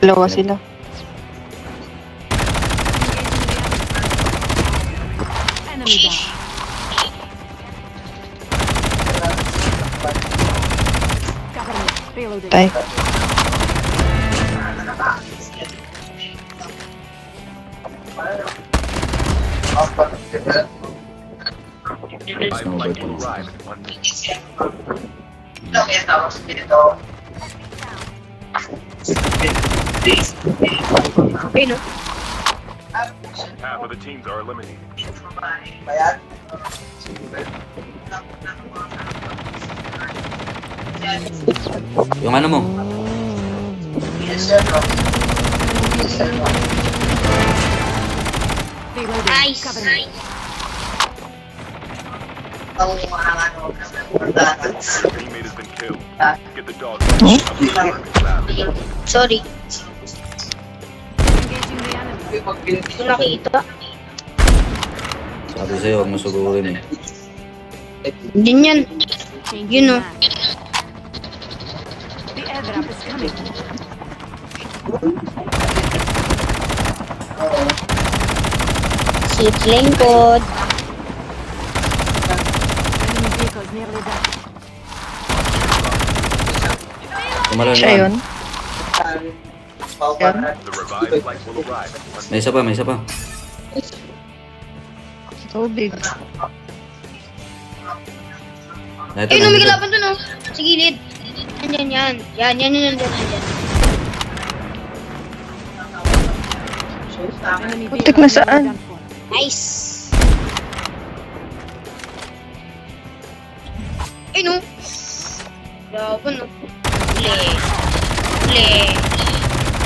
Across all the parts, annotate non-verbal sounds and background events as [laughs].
Dalawa sila. Enemy down. Cover me. Minute. Ayun, no? Half of the teams are eliminated. Yung ano mo? Nice. Cover me. Teammate has been killed. Get the dog. Sorry. Hindi ko nakita. Sabi sa'yo, huwag mo sugurin eh. Din yan. Changing You know. mag. The airdrop is coming. Sit lingkod. Enemy vehicles nearly Siya yun. Yan. One May isa pa, may isa pa. Tubig. Ito, Ayun, no, may nandito. kalaban dun, oh. Sa gilid. Yan, yan, yan. Yan, yan, yan, yan, yan, yan. Putik na saan? Nice. Ayun, no. Laban, no. Ule. Ule.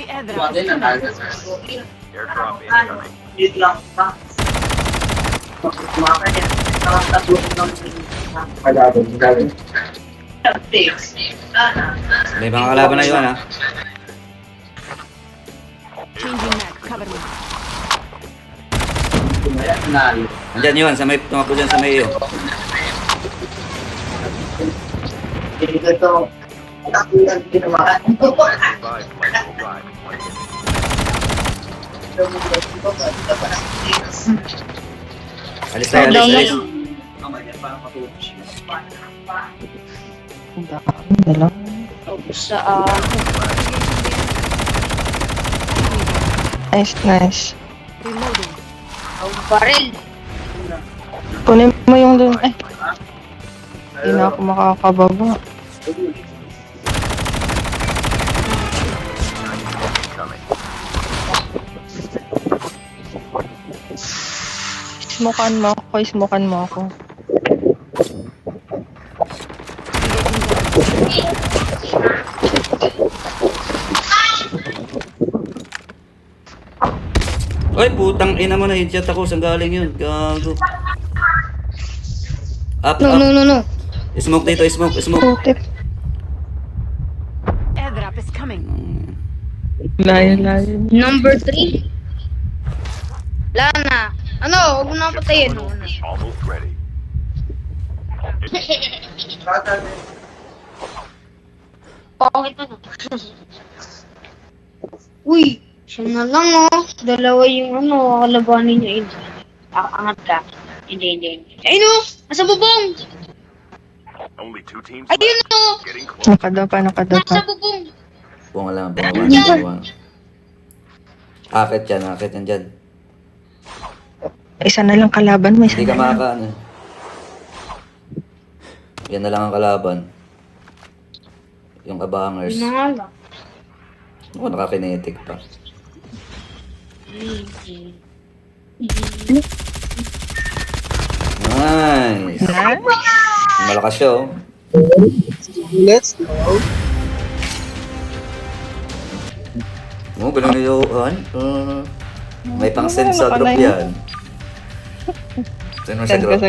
Will arrive. The airdrop is coming. Airdrop incoming. May mga kalaban na yun ha. Changing mag. Cover me. Andyan yun, sa may, tumakbo dyan sa may iyo. Revived flight will in one minute. Alis tayo, alis, alis. Ang dami. Dalawa. sa ah, Nice, nice. Reloading. ang barrel. Kunin mo yung dun. Ay. Hindi na ako makakababa. Smokan mo ako. Smokan mo ako. Ay, putang ina mo na, headshot ako. Saan galing yun? Gago. Up, No, up. no, no, no. Smoke dito, smoke, smoke. Putik. Airdrop is coming. Layo, layo. Number 3. Wala na. Ano, huwag mo na patayin. Ano, ano. Is almost ready. Bakit ano? [laughs] Uy, siya na lang oh. Dalawa yung ano, kalabanin niya. Hindi. A- angat ka. Hindi, hindi, hindi. Ayun oh! Nasa bubong! Only two teams Ayun left. oh! Nakadapa. Nasa bubong! Bunga lang, bunga lang, bunga. Akit yan, akit yan dyan. Isa na lang kalaban mo. Isa Hindi ka na lang. maka, ano. Yan na lang ang kalaban. Yung abangers. Yun na nga lang. Oo, nakakinetic pa. Nice! Nice. Malakas siya, oh. Let's go. Oh, galing na Johan. Uh, may pang send sa Ano drop yan. Send mo sa Send ko drop. sa...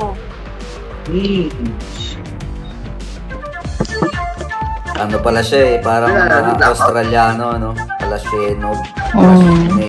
Oh. Ano pala siya eh, parang mga Australiano, ano? Pala siya, no? Mm.